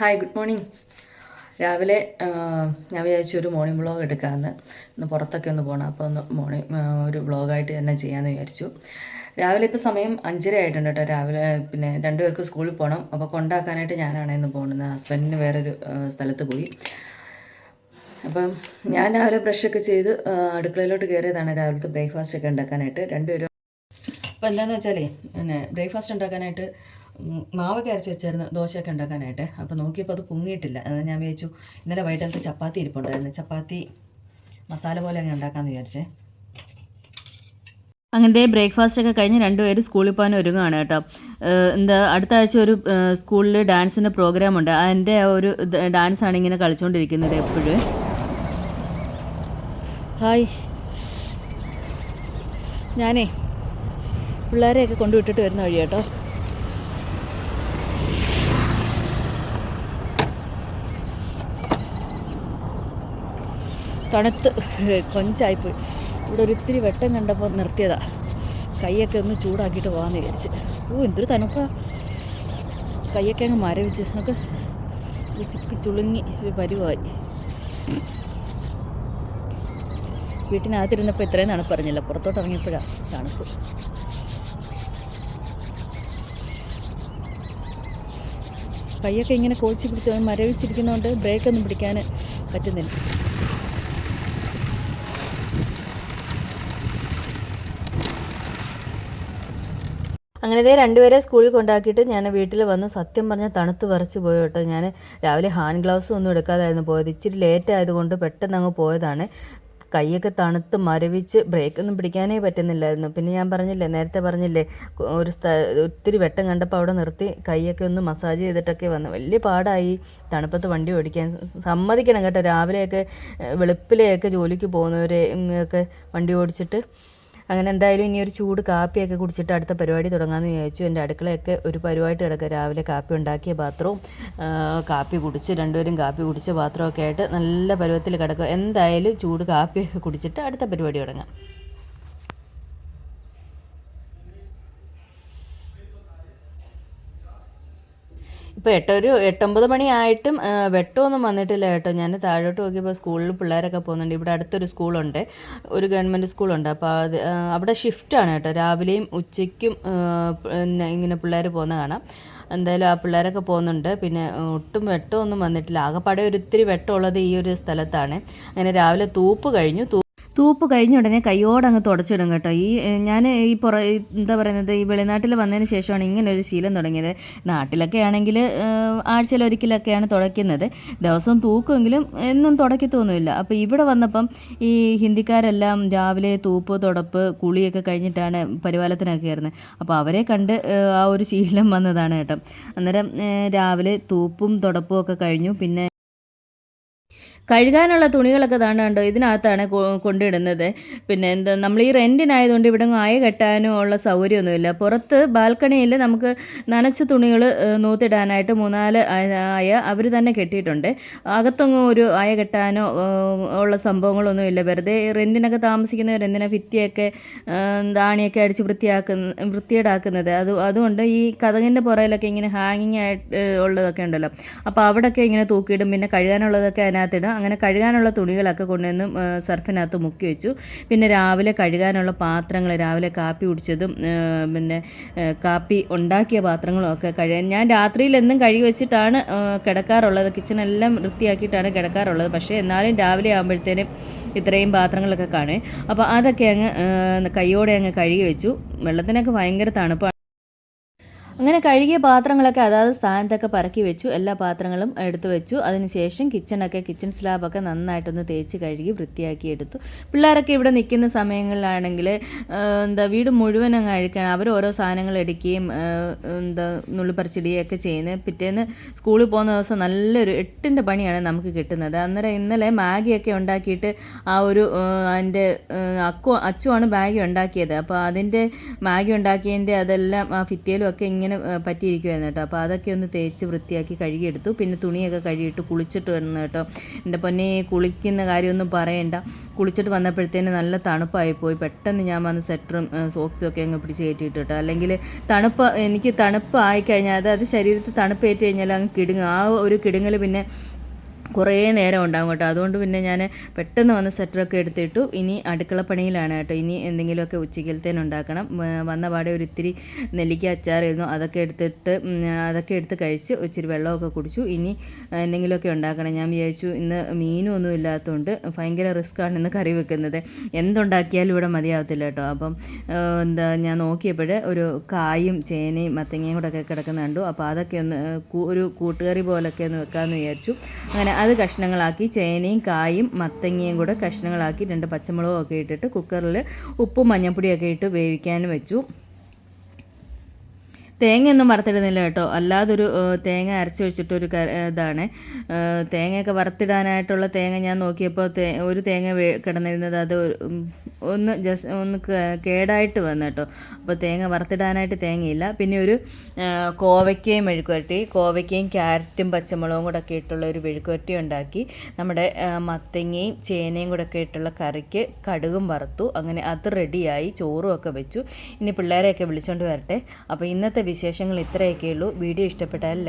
Hi good morning രാവിലെ ഞാൻ വിചാരിച്ചു ഒരു മോർണിംഗ് വ്ളോഗ് എടുക്കാമെന്ന് ഇന്ന് പുറത്തൊക്കെ ഒന്ന് പോകണം അപ്പോൾ ഒന്ന് മോർണിംഗ് ഒരു വ്ളോഗായിട്ട് തന്നെ ചെയ്യാമെന്ന് വിചാരിച്ചു. രാവിലെ ഇപ്പോൾ സമയം അഞ്ചര ആയിട്ടുണ്ട് കേട്ടോ. രാവിലെ പിന്നെ രണ്ടുപേർക്ക് സ്കൂളിൽ പോകണം അപ്പോൾ കൊണ്ടാക്കാനായിട്ട് ഞാനാണ് ഇന്ന് പോകുന്നത്. ഹസ്ബൻഡിന് വേറൊരു സ്ഥലത്ത് പോയി. അപ്പം ഞാൻ രാവിലെ ബ്രഷൊക്കെ ചെയ്ത് അടുക്കളയിലോട്ട് കയറിയതാണ് രാവിലത്തെ ബ്രേക്ക്ഫാസ്റ്റ് ഒക്കെ ഉണ്ടാക്കാനായിട്ട്. രണ്ടുപേരും അപ്പോൾ എന്താണെന്ന് വെച്ചാലേ പിന്നെ ബ്രേക്ക്ഫാസ്റ്റ് ഉണ്ടാക്കാനായിട്ട് മാവൊക്കെ അരച്ച് വെച്ചായിരുന്നു ദോശയൊക്കെ ഉണ്ടാക്കാനായിട്ട്. അപ്പോൾ നോക്കിയപ്പോൾ അത് പൊങ്ങിയിട്ടില്ല. അത് ഞാൻ വിചാരിച്ചു ഇന്നലെ വൈകിട്ടത്തെ ചപ്പാത്തി ഇരിപ്പുണ്ടായിരുന്നു. ചപ്പാത്തി മസാല പോലെ അങ്ങ് ഉണ്ടാക്കാമെന്ന് വിചാരിച്ചേ. അങ്ങനത്തെ ബ്രേക്ക്ഫാസ്റ്റ് ഒക്കെ കഴിഞ്ഞ് രണ്ടുപേരും സ്കൂളിൽ പോകാൻ ഒരുങ്ങുകയാണ് കേട്ടോ. എന്താ അടുത്ത ആഴ്ച ഒരു സ്കൂളിൽ ഡാൻസിന്റെ പ്രോഗ്രാം ഉണ്ട്. അതിന്റെ ഒരു ഡാൻസ് ആണ് ഇങ്ങനെ കളിച്ചുകൊണ്ടിരിക്കുന്നത് എപ്പോഴും. ഹായ്. ഞാനേ പിള്ളേരെയൊക്കെ കൊണ്ടുവിട്ടിട്ട് വരുന്ന വഴി കേട്ടോ. തണുത്ത് കൊഞ്ചായിപ്പോയി. ഇവിടെ ഒരു വെട്ടം കണ്ടപ്പോൾ നിർത്തിയതാ. കൈയൊക്കെ ഒന്ന് ചൂടാക്കിയിട്ട് പോകാമെന്ന് വിചാരിച്ച്. ഓ എന്തൊരു തണുപ്പാ. കൈയൊക്കെ അങ്ങ് മരവിച്ച്. നമുക്ക് ചുക്കി ചുളുങ്ങി ഒരു പരുവായി. വീട്ടിനകത്തിരുന്നപ്പോൾ ഇത്രയും തണുപ്പ് അറിഞ്ഞില്ല. പുറത്തോട്ട് ഇറങ്ങിയപ്പോഴാണ് തണുപ്പ്. കൈയൊക്കെ ഇങ്ങനെ കോച്ചി പിടിച്ച് മരവിച്ചിരിക്കുന്നതുകൊണ്ട് ബ്രേക്കൊന്നും പിടിക്കാൻ പറ്റുന്നില്ല. അങ്ങനെ ദേ രണ്ടുപേരെ സ്കൂളിൽ കൊണ്ടാക്കിയിട്ട് ഞാൻ വീട്ടിൽ വന്ന് സത്യം പറഞ്ഞാൽ തണുത്ത് വരച്ച് പോയി കേട്ടോ ഞാൻ രാവിലെ ഹാൻഡ് ഗ്ലൗസ് ഒന്നും എടുക്കാതായിരുന്നു പോയത്. ഇച്ചിരി ലേറ്റ് ആയതുകൊണ്ട് പെട്ടെന്ന് അങ്ങ് പോയതാണ്. കൈയൊക്കെ തണുത്ത് മരവിച്ച് ബ്രേക്കൊന്നും പിടിക്കാനേ പറ്റുന്നില്ലായിരുന്നു. പിന്നെ ഞാൻ പറഞ്ഞില്ലേ നേരത്തെ പറഞ്ഞില്ലേ ഒരു സ്ഥ ഒത്തിരി വെട്ടം കണ്ടപ്പോൾ അവിടെ നിർത്തി കൈയൊക്കെ ഒന്ന് മസാജ് ചെയ്തിട്ടൊക്കെ വന്നു. വലിയ പാടായി തണുപ്പത്ത് വണ്ടി ഓടിക്കാൻ. സമ്മതിക്കണം കേട്ടോ. രാവിലെയൊക്കെ വെളുപ്പിലെയൊക്കെ ജോലിക്ക് പോകുന്നവരെ ഒക്കെ വണ്ടി ഓടിച്ചിട്ട് അങ്ങനെ എന്തായാലും ഇനി ഒരു ചൂട് കാപ്പിയൊക്കെ കുടിച്ചിട്ട് അടുത്ത പരിപാടി തുടങ്ങാമെന്ന് വിചാരിച്ചു. എന്റെ അടുക്കളയൊക്കെ ഒരു പരിപാടി കിടക്കുക. രാവിലെ കാപ്പി ഉണ്ടാക്കിയ പാത്രവും കാപ്പി കുടിച്ച് രണ്ടുപേരും കാപ്പി കുടിച്ച പാത്രമൊക്കെ ആയിട്ട് നല്ല പരുവത്തിൽ കിടക്കുക. എന്തായാലും ചൂട് കാപ്പിയൊക്കെ കുടിച്ചിട്ട് അടുത്ത പരിപാടി തുടങ്ങാം. ഇപ്പോൾ എട്ട് ഒരു എട്ടൊമ്പത് മണിയായിട്ടും വെട്ടമൊന്നും വന്നിട്ടില്ല കേട്ടോ. ഞാൻ താഴോട്ട് നോക്കിയപ്പോൾ സ്കൂളിൽ പിള്ളേരൊക്കെ പോകുന്നുണ്ട്. ഇവിടെ അടുത്തൊരു സ്കൂളുണ്ട്. ഒരു ഗവൺമെന്റ് സ്കൂളുണ്ട്. അപ്പോൾ അത് അവിടെ ഷിഫ്റ്റാണ് കേട്ടോ. രാവിലെയും ഉച്ചയ്ക്കും ഇങ്ങനെ പിള്ളേർ പോകുന്ന കാണാം. എന്തായാലും ആ പിള്ളേരൊക്കെ പോകുന്നുണ്ട്. പിന്നെ ഒട്ടും വെട്ടമൊന്നും വന്നിട്ടില്ല. ആകെപ്പാടെ ഒരു ഇത്തിരി വെട്ടമുള്ളത് ഈ ഒരു സ്ഥലത്താണ്. അങ്ങനെ രാവിലെ തൂപ്പ് കഴിഞ്ഞു. തൂപ്പ് കഴിഞ്ഞ ഉടനെ കൈയോടെ അങ്ങ് തുടച്ചിടും കേട്ടോ. ഈ ഞാൻ ഈ പുറ എന്താ പറയുന്നത് ഈ വെളിനാട്ടിൽ വന്നതിന് ശേഷമാണ് ഇങ്ങനെ ഒരു ശീലം തുടങ്ങിയത്. നാട്ടിലൊക്കെ ആണെങ്കിൽ ആഴ്ചയിലൊരിക്കലൊക്കെയാണ് തുടയ്ക്കുന്നത്. ദിവസവും തൂക്കുമെങ്കിലും എന്നും തുടക്കത്തൊന്നുമില്ല. അപ്പോൾ ഇവിടെ വന്നപ്പം ഈ ഹിന്ദിക്കാരെല്ലാം രാവിലെ തൂപ്പ് തുടപ്പ് കുളിയൊക്കെ കഴിഞ്ഞിട്ടാണ് പരിപാലത്തിനൊക്കെ കയറുന്നത്. അപ്പോൾ അവരെ കണ്ട് ആ ഒരു ശീലം വന്നതാണ് കേട്ടോ. അന്നേരം രാവിലെ തൂപ്പും തുടപ്പും ഒക്കെ കഴിഞ്ഞു. പിന്നെ കഴുകാനുള്ള തുണികളൊക്കെ താണ്ട് കണ്ടോ? ഇതിനകത്താണ് കൊണ്ടിടുന്നത്. പിന്നെ എന്താ നമ്മൾ ഈ റെന്റിനായതുകൊണ്ട് ഇവിടെ ആയ കെട്ടാനും ഉള്ള സൗകര്യമൊന്നുമില്ല. പുറത്ത് ബാൽക്കണിയിൽ നമുക്ക് നനച്ച തുണികൾ നൂത്തിടാനായിട്ട് മൂന്നാൽ ആയ അവർ തന്നെ കെട്ടിയിട്ടുണ്ട്. അകത്തൊന്നും ഒരു ആയ കെട്ടാനോ ഉള്ള സംഭവങ്ങളൊന്നും ഇല്ല വെറുതെ റെന്റിനൊക്കെ താമസിക്കുന്നവർ എന്തിനാ ഭിത്തിയൊക്കെ ദാണിയൊക്കെ അടിച്ച് വൃത്തിയാക്കുന്ന വൃത്തിയേടാക്കുന്നത് അത് അതുകൊണ്ട് ഈ കഥകിന്റെ പുറയിലൊക്കെ ഇങ്ങനെ ഹാങ്ങിങ് ആയിട്ട് ഉള്ളതൊക്കെ ഉണ്ടല്ലോ. അപ്പോൾ അവിടെയൊക്കെ ഇങ്ങനെ തൂക്കിയിടും. പിന്നെ കഴുകാനുള്ളതൊക്കെ അതിനകത്തിടും. അങ്ങനെ കഴുകാനുള്ള തുണികളൊക്കെ കൊണ്ടുവന്ന് സർഫിനകത്ത് മുക്കി വെച്ചു. പിന്നെ രാവിലെ കഴുകാനുള്ള പാത്രങ്ങൾ രാവിലെ കാപ്പി കുടിച്ചതും പിന്നെ കാപ്പി ഉണ്ടാക്കിയ പാത്രങ്ങളും ഒക്കെ കഴുകാൻ. ഞാൻ രാത്രിയിൽ എന്നും കഴുകി വെച്ചിട്ടാണ് കിടക്കാറുള്ളത്. കിച്ചണെല്ലാം വൃത്തിയാക്കിയിട്ടാണ് കിടക്കാറുള്ളത്. പക്ഷേ എന്നാലും രാവിലെ ആകുമ്പോഴത്തേനും ഇത്രയും പാത്രങ്ങളൊക്കെ കാണേ. അപ്പോൾ അതൊക്കെ അങ്ങ് കൈയോടെ അങ്ങ് കഴുകി വെച്ചു. വെള്ളത്തിനൊക്കെ ഭയങ്കര തണുപ്പാണ്. അങ്ങനെ കഴുകിയ പാത്രങ്ങളൊക്കെ അതാത് സ്ഥാനത്തൊക്കെ പറക്കി വെച്ചു. എല്ലാ പാത്രങ്ങളും എടുത്തു വെച്ചു. അതിനുശേഷം കിച്ചണൊക്കെ കിച്ചൺ സ്ലാബൊക്കെ നന്നായിട്ടൊന്ന് തേച്ച് കഴുകി വൃത്തിയാക്കി എടുത്തു. പിള്ളേരൊക്കെ ഇവിടെ നിൽക്കുന്ന സമയങ്ങളിലാണെങ്കിൽ എന്താ വീട് മുഴുവൻ അങ്ങ് അഴുക്കാണ്. അവർ ഓരോ സാധനങ്ങൾ എടുക്കുകയും എന്താ നുള്ളിപ്പറിച്ചിടുകയൊക്കെ ചെയ്യുന്നത്. പിറ്റേന്ന് സ്കൂളിൽ പോകുന്ന ദിവസം നല്ലൊരു എട്ടിന്റെ പണിയാണ് നമുക്ക് കിട്ടുന്നത്. അന്നേരം ഇന്നലെ മാഗിയൊക്കെ ഉണ്ടാക്കിയിട്ട് ആ ഒരു അതിന്റെ അക്കു അച്ചുവാണ് മാഗി ഉണ്ടാക്കിയത്. അപ്പോൾ അതിന്റെ മാഗി ഉണ്ടാക്കിയതിന്റെ അതെല്ലാം ആ ഭിത്തിയിലും ഒക്കെ ഇങ്ങനെ ഇങ്ങനെ പറ്റിയിരിക്കുമായിരുന്നു കേട്ടോ. അപ്പോൾ അതൊക്കെ ഒന്ന് തേച്ച് വൃത്തിയാക്കി കഴുകിയെടുത്തു. പിന്നെ തുണിയൊക്കെ കഴുകിയിട്ട് കുളിച്ചിട്ട് വരുന്നു കേട്ടോ. എന്റെ പൊന്നെ കുളിക്കുന്ന കാര്യമൊന്നും പറയണ്ട. കുളിച്ചിട്ട് വന്നപ്പോഴത്തേന് നല്ല തണുപ്പായി പോയി. പെട്ടെന്ന് ഞാൻ വന്ന് സെറ്ററും സോക്സും ഒക്കെ അങ്ങ് പിടിച്ച് കയറ്റിയിട്ട് കേട്ടോ. അല്ലെങ്കിൽ തണുപ്പ് എനിക്ക് തണുപ്പ് ആയിക്കഴിഞ്ഞാൽ അത് അത് ശരീരത്തിൽ തണുപ്പ് ഏറ്റ് കഴിഞ്ഞാൽ അങ്ങ് കിടുങ്ങും. ആ ഒരു കിടുങ്ങൽ പിന്നെ കുറേ നേരം ഉണ്ടാകും കേട്ടോ. അതുകൊണ്ട് പിന്നെ ഞാൻ പെട്ടെന്ന് വന്ന് സെറ്ററൊക്കെ എടുത്തിട്ടു. ഇനി അടുക്കള പണിയിലാണ് കേട്ടോ. ഇനി എന്തെങ്കിലുമൊക്കെ ഉച്ചക്കലത്തേന് ഉണ്ടാക്കണം. വന്ന പാടെ ഒരു ഇത്തിരി നെല്ലിക്ക അച്ചാറായിരുന്നു അതൊക്കെ എടുത്തിട്ട് അതൊക്കെ എടുത്ത് കഴിച്ച് ഇച്ചിരി വെള്ളമൊക്കെ കുടിച്ചു. ഇനി എന്തെങ്കിലുമൊക്കെ ഉണ്ടാക്കണം. ഞാൻ വിചാരിച്ചു ഇന്ന് മീനും ഒന്നും ഇല്ലാത്തതുകൊണ്ട് ഭയങ്കര റിസ്ക്കാണ് ഇന്ന് കറി വെക്കുന്നത്. എന്തുണ്ടാക്കിയാലും ഇവിടെ മതിയാവത്തില്ല കേട്ടോ. അപ്പം എന്താ ഞാൻ നോക്കിയപ്പോൾ ഒരു കായും ചേനയും മത്തങ്ങയും കൂടെ ഒക്കെ കിടക്കുന്നുണ്ടു. അപ്പോൾ അതൊക്കെ ഒന്ന് ഒരു കൂട്ടുകറി പോലൊക്കെ ഒന്ന് വെക്കാമെന്ന് വിചാരിച്ചു. അങ്ങനെ അത് കഷ്ണങ്ങളാക്കി ചേനയും കായും മത്തങ്ങയും കൂടെ കഷ്ണങ്ങളാക്കി രണ്ട് പച്ചമുളകും ഒക്കെ ഇട്ടിട്ട് കുക്കറിൽ ഉപ്പും മഞ്ഞൾപ്പൊടിയൊക്കെ ഇട്ട് വേവിക്കാൻ വെച്ചു. തേങ്ങയൊന്നും വറുത്തിടുന്നില്ല കേട്ടോ. അല്ലാതൊരു തേങ്ങ അരച്ച് വെച്ചിട്ടൊരു ഇതാണ്. തേങ്ങയൊക്കെ വറുത്തിടാനായിട്ടുള്ള തേങ്ങ ഞാൻ നോക്കിയപ്പോൾ ഒരു തേങ്ങ കിടന്നിരുന്നത് അത് ഒന്ന് ജസ്റ്റ് ഒന്ന് കേടായിട്ട് വന്നു കേട്ടോ. അപ്പോൾ തേങ്ങ വറുത്തിടാനായിട്ട് തേങ്ങയില്ല. പിന്നെ ഒരു കോവയ്ക്കയും മെഴുക്കുവരട്ടി കോവയ്ക്കയും ക്യാരറ്റും പച്ചമുളകും കൂടെ ഒക്കെ ഇട്ടുള്ള ഒരു മെഴുക്കുവരട്ടി ഉണ്ടാക്കി. നമ്മുടെ മത്തങ്ങയും ചേനയും കൂടെ ഒക്കെ ഇട്ടുള്ള കറിക്ക് കടുകും വറുത്തു. അങ്ങനെ അത് റെഡിയായി ചോറും ഒക്കെ വെച്ചു. ഇനി പിള്ളേരെയൊക്കെ വിളിച്ചുകൊണ്ട് വരട്ടെ. അപ്പോൾ ഇന്നത്തെ വിശേഷങ്ങൾ ഇത്രയൊക്കെയുള്ളൂ. വീഡിയോ ഇഷ്ടപ്പെട്ടാൽ